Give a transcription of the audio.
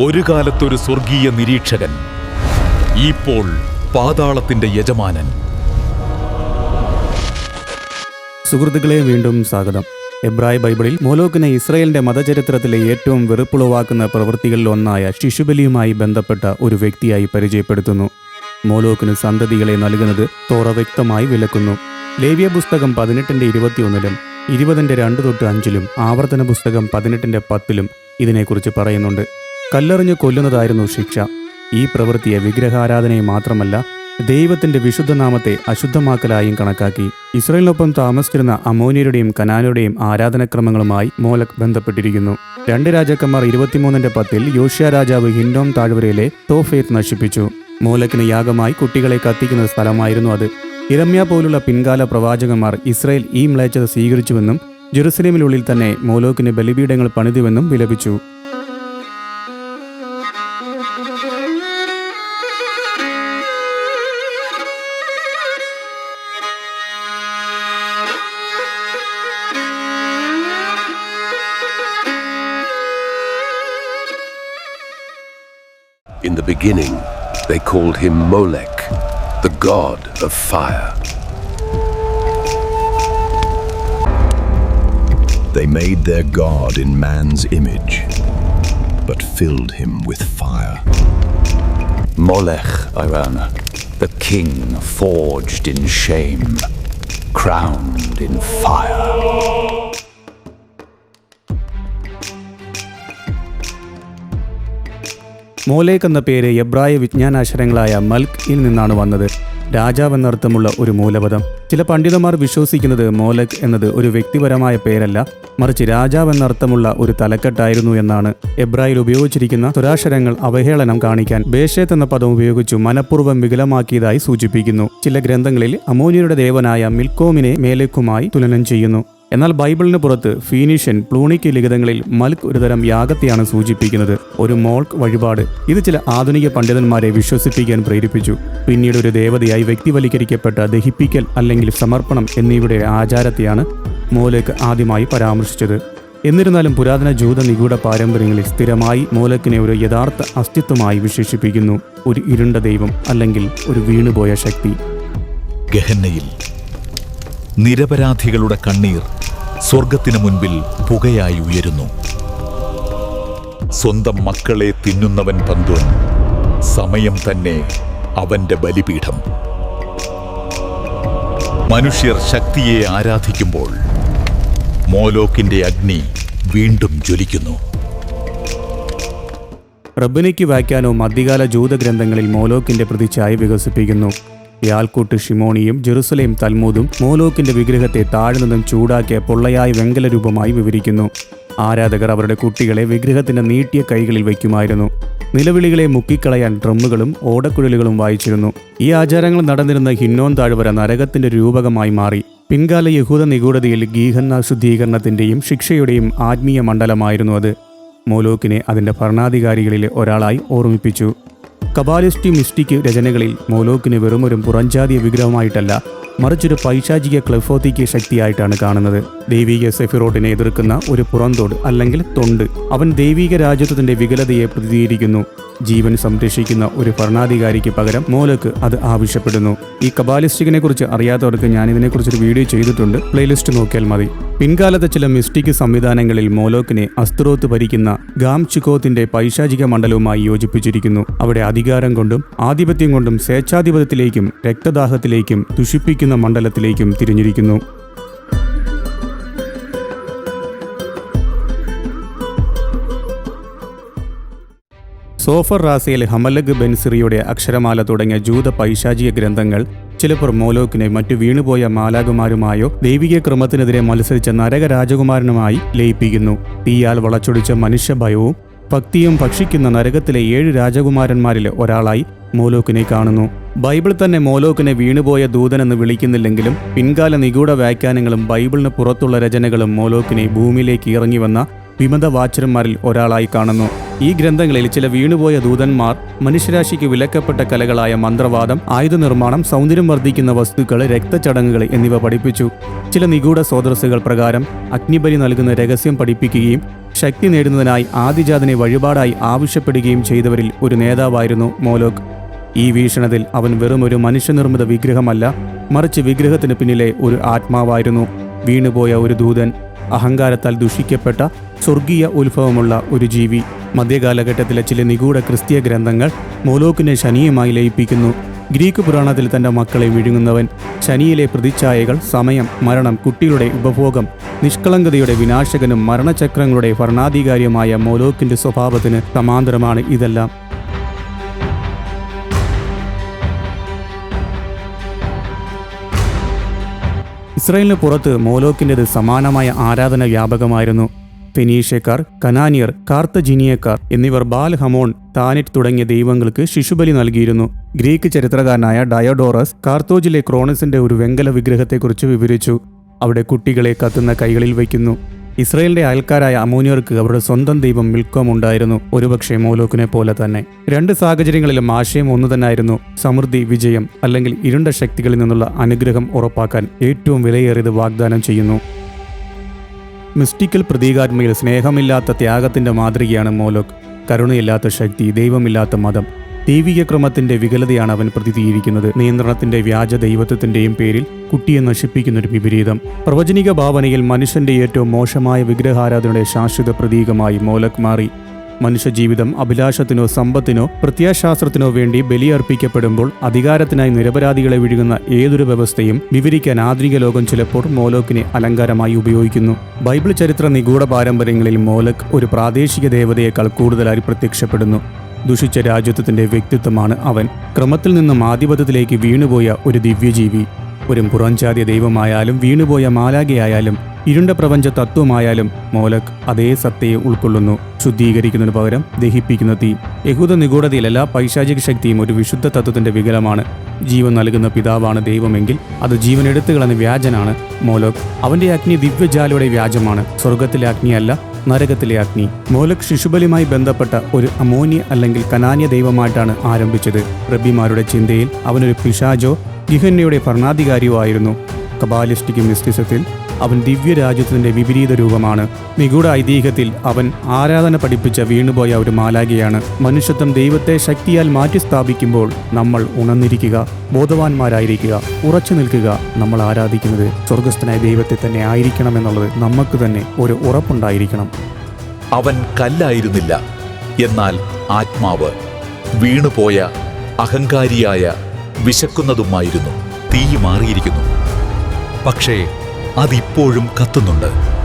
ഒരു കാലത്തൊരു സ്വർഗീയ നിരീക്ഷകൻ ഇപ്പോൾ പാതാളത്തിന്റെ യജമാനൻ. സുഹൃത്തുക്കളെ വീണ്ടും സ്വാഗതം. എബ്രായ ബൈബിളിൽ മോലോക്കിനെ ഇസ്രയേലിന്റെ മതചരിത്രത്തിലെ ഏറ്റവും വെറുപ്പുളവാക്കുന്ന പ്രവൃത്തികളിൽ ഒന്നായ ശിശുബലിയുമായി ബന്ധപ്പെട്ട ഒരു വ്യക്തിയായി പരിചയപ്പെടുത്തുന്നു. മോലോക്കിന് സന്തതികളെ നൽകുന്നത് തോറ വ്യക്തമായി വിലക്കുന്നു. ലേവ്യ പുസ്തകം പതിനെട്ടിന്റെ ഇരുപത്തിയൊന്നിലും ഇരുപതിന്റെ രണ്ട് തൊട്ട് അഞ്ചിലും ആവർത്തന പുസ്തകം പതിനെട്ടിന്റെ പത്തിലും ഇതിനെക്കുറിച്ച് പറയുന്നുണ്ട്. കല്ലെറിഞ്ഞ് കൊല്ലുന്നതായിരുന്നു ശിക്ഷ. ഈ പ്രവൃത്തിയെ വിഗ്രഹാരാധനയെ മാത്രമല്ല ദൈവത്തിന്റെ വിശുദ്ധനാമത്തെ അശുദ്ധമാക്കലായും കണക്കാക്കി. ഇസ്രയേലിനൊപ്പം താമസിച്ചിരുന്ന അമോനിയരുടെയും കനാനുടെയും ആരാധനക്രമങ്ങളുമായി മോലക് ബന്ധപ്പെട്ടിരിക്കുന്നു. രണ്ട് രാജാക്കന്മാർ ഇരുപത്തിമൂന്നിന്റെ പത്തിൽ യോഷ്യ രാജാവ് ഹിൻഡോം താഴ്വരയിലെ തോഫേത്ത് നശിപ്പിച്ചു. മോലക്കിന് യാഗമായി കുട്ടികളെ കത്തിക്കുന്ന സ്ഥലമായിരുന്നു അത്. ഇരമ്യ പോലുള്ള പിൻകാല പ്രവാചകന്മാർ ഇസ്രയേൽ ഈ മ്ലേച്ഛത സ്വീകരിച്ചുവെന്നും ജെറുസലേമിനുള്ളിൽ തന്നെ മോലോക്കിന് ബലിപീഠങ്ങൾ പണിതുവെന്നും വിലപിച്ചു. In the beginning, they called him Molech, the god of fire. They made their God in man's image, but filled him with fire. Molech, Irana, the king forged in shame, crowned in fire. മോലേക്ക് എന്ന പേര് എബ്രായ വിജ്ഞാനാശ്രയങ്ങളായ മൽക് ഇൽ നിന്നാണ് വന്നത്. രാജാവ് എന്നർത്ഥമുള്ള ഒരു മൂലപദം. ചില പണ്ഡിതന്മാർ വിശ്വസിക്കുന്നത് മോലക് എന്നത് ഒരു വ്യക്തിപരമായ പേരല്ല. മറിച്ച് രാജാവ് എന്നർത്ഥമുള്ള ഒരു തലക്കെട്ടായിരുന്നു എന്നാണ് എബ്രായിൽ ഉപയോഗിച്ചിരിക്കുന്ന സ്വരാക്ഷരങ്ങൾ അവഹേളനം കാണിക്കാൻ ബേഷേത്ത് എന്ന പദം ഉപയോഗിച്ചു മനഃപൂർവം വികലമാക്കിയതായി സൂചിപ്പിക്കുന്നു. ചില ഗ്രന്ഥങ്ങളിൽ അമോനിയരുടെ ദേവനായ മിൽക്കോമിനെ മേലേക്കുമായി തുലനം ചെയ്യുന്നു. എന്നാൽ ബൈബിളിന് പുറത്ത് ഫീനീഷ്യൻ പ്ലൂണിക്ക് ലിഖിതങ്ങളിൽ മൽക്ക് ഒരുതരം യാഗത്തെയാണ് സൂചിപ്പിക്കുന്നത്. ഒരു മോൾക്ക് വഴിപാട്. ഇത് ചില ആധുനിക പണ്ഡിതന്മാരെ വിശ്വസിപ്പിക്കാൻ പ്രേരിപ്പിച്ചു. പിന്നീട് ഒരു ദേവതയായി വ്യക്തിവൽക്കരിക്കപ്പെട്ട ദഹിപ്പിക്കൽ അല്ലെങ്കിൽ സമർപ്പണം എന്നിവയുടെ ആചാരത്തെയാണ് മോലേക്ക് ആദ്യമായി പരാമർശിച്ചത്. എന്നിരുന്നാലും പുരാതന ജൂത നിഗൂഢ പാരമ്പര്യങ്ങളിൽ സ്ഥിരമായി മോലക്കിനെ ഒരു യഥാർത്ഥ അസ്തിത്വമായി വിശേഷിപ്പിക്കുന്നു. ഒരു ഇരുണ്ട ദൈവം അല്ലെങ്കിൽ ഒരു വീണുപോയ ശക്തി. ഗഹന്നയിൽ നിരപരാധികളുടെ കണ്ണീർ സ്വർഗത്തിനു മുൻപിൽ പുകയായി ഉയരുന്നു. സ്വന്തം മക്കളെ തിന്നുന്നവൻ പന്തുൻ സമയം തന്നെ അവന്റെ ബലിപീഠം. മനുഷ്യർ ശക്തിയെ ആരാധിക്കുമ്പോൾ മോലോക്കിന്റെ അഗ്നി വീണ്ടും ജ്വലിക്കുന്നു. റബ്ബിനയ്ക്ക് വായിക്കാനും മധ്യകാല ജൂതഗ്രന്ഥങ്ങളിൽ മോലോക്കിന്റെ പ്രതിച്ഛായ വികസിപ്പിക്കുന്നു. യാൽക്കൂട്ട് ഷിമോണിയും ജെറുസലേം തൽമൂദും മോലോക്കിന്റെ വിഗ്രഹത്തെ താഴെ നിന്നും ചൂടാക്കിയ പൊള്ളയായ വെങ്കല രൂപമായി വിവരിക്കുന്നു. ആരാധകർ അവരുടെ കുട്ടികളെ വിഗ്രഹത്തിന്റെ നീട്ടിയ കൈകളിൽ വയ്ക്കുമായിരുന്നു. നിലവിളികളെ മുക്കിക്കളയാൻ ഡ്രമ്മുകളും ഓടക്കുഴലുകളും വായിച്ചിരുന്നു. ഈ ആചാരങ്ങൾ നടന്നിരുന്ന ഹിന്നോൻ താഴ്വര നരകത്തിന്റെ രൂപകമായി മാറി. പിൻകാല യഹൂദ നിഗൂഢതയിൽ ഗീഹന്ന ശുദ്ധീകരണത്തിന്റെയും ശിക്ഷയുടെയും ആത്മീയ മണ്ഡലമായിരുന്നു അത്. മോലോക്കിനെ അതിന്റെ ഭരണാധികാരികളിലെ ഒരാളായി ഓർമ്മിപ്പിച്ചു. കബാലിസ്റ്റി മിസ്റ്റിക് രചനകളിൽ മോലോക്കിന് വെറുമൊരു പുറഞ്ചാതിയ വിഗ്രഹമായിട്ടല്ല മറിച്ചൊരു പൈശാചിക ക്ലെഫോത്തിക്ക് ശക്തിയായിട്ടാണ് കാണുന്നത്. ദൈവിക സെഫിറോട്ടിനെ എതിർക്കുന്ന ഒരു പുറന്തോട് അല്ലെങ്കിൽ തൊണ്ട് അവൻ ദൈവിക രാജ്യത്വത്തിന്റെ വികലതയെ പ്രതിനിധീകരിക്കുന്നു. ജീവൻ സംരക്ഷിക്കുന്ന ഒരു ഭരണാധികാരിക്ക് പകരം മോലക്ക് അത് ആവശ്യപ്പെടുന്നു. ഈ കബാലിസ്റ്റിക്കിനെ കുറിച്ച് അറിയാത്തവർക്ക് ഞാൻ ഇതിനെക്കുറിച്ചൊരു വീഡിയോ ചെയ്തിട്ടുണ്ട്. പ്ലേലിസ്റ്റ് നോക്കിയാൽ മതി. പിൻകാലത്തെ ചില മിസ്റ്റിക് സംവിധാനങ്ങളിൽ മോലോക്കിനെ അസ്ത്രോത്ത് ഭരിക്കുന്ന ഗാം ചുക്കോത്തിന്റെ പൈശാചിക മണ്ഡലവുമായി യോജിപ്പിച്ചിരിക്കുന്നു. അവിടെ അധികാരം കൊണ്ടും ആധിപത്യം കൊണ്ടും സ്വേച്ഛാധിപത്യത്തിലേക്കും രക്തദാഹത്തിലേക്കും തുഷിപ്പിക്കുന്ന മണ്ഡലത്തിലേക്കും തിരിഞ്ഞിരിക്കുന്നു. സോഫർ റാസയിൽ ഹമലഗ് ബെൻസിറിയുടെ അക്ഷരമാല തുടങ്ങിയ ജൂത പൈശാചിക ഗ്രന്ഥങ്ങൾ ചിലപ്പോൾ മോലോക്കിനെ മറ്റു വീണുപോയ മാലാകുമാരുമായോ ദൈവിക ക്രമത്തിനെതിരെ മത്സരിച്ച നരകരാജകുമാരനുമായി ലയിപ്പിക്കുന്നു. തീയാൽ വളച്ചൊടിച്ച മനുഷ്യഭയവും ഭക്തിയും ഭക്ഷിക്കുന്ന നരകത്തിലെ ഏഴ് രാജകുമാരന്മാരിൽ ഒരാളായി മോലോക്കിനെ കാണുന്നു. ബൈബിൾ തന്നെ മോലോക്കിനെ വീണുപോയ ദൂതനെന്ന് വിളിക്കുന്നില്ലെങ്കിലും പിൻകാല നിഗൂഢ വ്യാഖ്യാനങ്ങളും ബൈബിളിന് പുറത്തുള്ള രചനകളും മോലോക്കിനെ ഭൂമിയിലേക്ക് ഇറങ്ങി വന്ന വിമത വാച്ചർമാരിൽ ഒരാളായി കാണുന്നു. ഈ ഗ്രന്ഥങ്ങളിൽ ചില വീണുപോയ ദൂതന്മാർ മനുഷ്യരാശിക്ക് വിലക്കപ്പെട്ട കലകളായ മന്ത്രവാദം ആയുധ നിർമ്മാണം സൗന്ദര്യം വർദ്ധിക്കുന്ന വസ്തുക്കൾ രക്തചടങ്ങുകൾ എന്നിവ പഠിപ്പിച്ചു. ചില നിഗൂഢ സ്രോതസ്സുകൾ പ്രകാരം അഗ്നിബലി നൽകുന്ന രഹസ്യം പഠിപ്പിക്കുകയും ശക്തി നേടുന്നതിനായി ആദിജാതനെ വഴിപാടായി ആവശ്യപ്പെടുകയും ചെയ്തവരിൽ ഒരു നേതാവായിരുന്നു മോലോക് ഈ വീക്ഷണത്തിൽ അവൻ വെറും ഒരു മനുഷ്യനിർമ്മിത വിഗ്രഹമല്ല മറിച്ച് വിഗ്രഹത്തിന് പിന്നിലെ ഒരു ആത്മാവായിരുന്നു. വീണുപോയ ഒരു ദൂതൻ അഹങ്കാരത്താൽ ദുഷിക്കപ്പെട്ട സ്വർഗീയ ഉത്ഭവമുള്ള ഒരു ജീവി. മധ്യകാലഘട്ടത്തിലെ ചില നിഗൂഢ ക്രിസ്തീയ ഗ്രന്ഥങ്ങൾ മോലോക്കിനെ ശനിയുമായി ലയിപ്പിക്കുന്നു. ഗ്രീക്ക് പുരാണത്തിൽ തന്റെ മക്കളെ വിഴുങ്ങുന്നവൻ ശനിയിലെ പ്രതിച്ഛായകൾ സമയം മരണം കുട്ടികളുടെ ഉപഭോഗം നിഷ്കളങ്കതയുടെ വിനാശകനും മരണചക്രങ്ങളുടെ ഭരണാധികാരിയുമായ മോലോക്കിന്റെ സ്വഭാവത്തിന് സമാന്തരമാണ് ഇതെല്ലാം. ഇസ്രായേലിന് പുറത്ത് മോലോക്കിന്റെത് സമാനമായ ആരാധന വ്യാപകമായിരുന്നു. ഫെനീഷ്യക്കാർ കനാനിയർ കാർത്തജിനിയക്കാർ എന്നിവർ ബാൽ ഹമോൺ താനിറ്റ് തുടങ്ങിയ ദൈവങ്ങൾക്ക് ശിശുബലി നൽകിയിരുന്നു. ഗ്രീക്ക് ചരിത്രകാരനായ ഡയോഡോറസ് കാർത്തോജിലെ ക്രോണസിന്റെ ഒരു വെങ്കല വിഗ്രഹത്തെക്കുറിച്ച് വിവരിച്ചു. അവിടെ കുട്ടികളെ കത്തുന്ന കൈകളിൽ വയ്ക്കുന്നു. ഇസ്രയേലിന്റെ അയൽക്കാരായ അമോനിയർക്ക് അവരുടെ സ്വന്തം ദൈവം മിൽക്കോം ഉണ്ടായിരുന്നു. ഒരുപക്ഷെ മോലോക്കിനെ പോലെ തന്നെ. രണ്ട് സാഹചര്യങ്ങളിലും ആശയം ഒന്നു തന്നെയായിരുന്നു സമൃദ്ധി വിജയം അല്ലെങ്കിൽ ഇരുണ്ട ശക്തികളിൽ നിന്നുള്ള അനുഗ്രഹം ഉറപ്പാക്കാൻ ഏറ്റവും വിലയേറിയത് വാഗ്ദാനം ചെയ്യുന്നു. മിസ്റ്റിക്കൽ പ്രതീകാത്മയിൽ സ്നേഹമില്ലാത്ത ത്യാഗത്തിന്റെ മാതൃകയാണ് മോലോക് കരുണയില്ലാത്ത ശക്തി ദൈവമില്ലാത്ത മതം ദൈവിക ക്രമത്തിന്റെ വികലതയാണ് അവൻ പ്രതിയിരിക്കുന്നത് നിയന്ത്രണത്തിന്റെ വ്യാജ ദൈവത്വത്തിന്റെയും പേരിൽ കുട്ടിയെ നശിപ്പിക്കുന്ന ഒരു വിപരീതം. പ്രവചനിക ഭാവനയിൽ മനുഷ്യന്റെ ഏറ്റവും മോശമായ വിഗ്രഹാരാധനയുടെ ശാശ്വത പ്രതീകമായി മോലക് മാറി. മനുഷ്യജീവിതം അഭിലാഷത്തിനോ സമ്പത്തിനോ പ്രത്യാശാസ്ത്രത്തിനോ വേണ്ടി ബലിയർപ്പിക്കപ്പെടുമ്പോൾ അധികാരത്തിനായി നിരപരാധികളെ വിഴുകുന്ന ഏതൊരു വ്യവസ്ഥയും വിവരിക്കാൻ ആധുനിക ലോകം ചിലപ്പോൾ മോലോക്കിനെ അലങ്കാരമായി ഉപയോഗിക്കുന്നു. ബൈബിൾ ചരിത്ര നിഗൂഢ പാരമ്പര്യങ്ങളിൽ മോലക് ഒരു പ്രാദേശിക ദേവതയേക്കാൾ കൂടുതലായി പ്രത്യക്ഷപ്പെടുന്നു. ദുഷിച്ച രാജ്യത്വത്തിന്റെ വ്യക്തിത്വമാണ് അവൻ. ക്രമത്തിൽ നിന്നും ആധിപത്യത്തിലേക്ക് വീണുപോയ ഒരു ദിവ്യജീവി ഒരു പുറഞ്ചാതി ദൈവമായാലും വീണുപോയ മാലാകയായാലും ഇരുണ്ട പ്രപഞ്ച തത്വമായാലും മോലക് അതേ സത്തയെ ഉൾക്കൊള്ളുന്നു. ശുദ്ധീകരിക്കുന്നതിന് പകരം ദഹിപ്പിക്കുന്ന തീ. യഹൂദ നിഗൂഢതയിലല്ല പൈശാചിക ശക്തിയും ഒരു വിശുദ്ധ തത്വത്തിന്റെ വികലമാണ്. ജീവൻ നൽകുന്ന പിതാവാണ് ദൈവമെങ്കിൽ അത് ജീവൻ എടുത്തു കളഞ്ഞ വ്യാജനാണ് മോലോക്. അവന്റെ അഗ്നി ദിവ്യജാലയുടെ വ്യാജമാണ്. സ്വർഗത്തിലെ അഗ്നിയല്ല നരകത്തിലെ അഗ്നി. മോലക് ശിശുബലിയുമായി ബന്ധപ്പെട്ട ഒരു അമോനിയ അല്ലെങ്കിൽ കനാന്യ ദൈവമായിട്ടാണ് ആരംഭിച്ചത്. റബിമാരുടെ ചിന്തയിൽ അവനൊരു പിശാജോ ഗിഹന്യയുടെ ഭരണാധികാരിയോ ആയിരുന്നു കബാലിസ്റ്റിക് മിസ്റ്റിസത്തിൽ അവൻ ദിവ്യരാജ്യത്തിന്റെ വിപരീത രൂപമാണ്. നിഗൂഢ ഐതിഹ്യത്തിൽ അവൻ ആരാധന പഠിപ്പിച്ച വീണുപോയ ഒരു മാലാകിയാണ് മനുഷ്യത്വം ദൈവത്തെ ശക്തിയാൽ മാറ്റി സ്ഥാപിക്കുമ്പോൾ നമ്മൾ ഉണർന്നിരിക്കുക ബോധവാന്മാരായിരിക്കുക ഉറച്ചു നിൽക്കുക നമ്മൾ ആരാധിക്കുന്നത് സ്വർഗസ്ഥനായ ദൈവത്തെ തന്നെ ആയിരിക്കണം എന്നുള്ളത് നമുക്ക് തന്നെ ഒരു ഉറപ്പുണ്ടായിരിക്കണം. അവൻ കല്ലായിരുന്നില്ല. എന്നാൽ ആത്മാവ് വീണുപോയ അഹങ്കാരിയായ വിശക്കുന്നതുമായിരുന്നു തീ മാറിയിരിക്കുന്നു പക്ഷേ അതിപ്പോഴും കത്തുന്നുണ്ട്.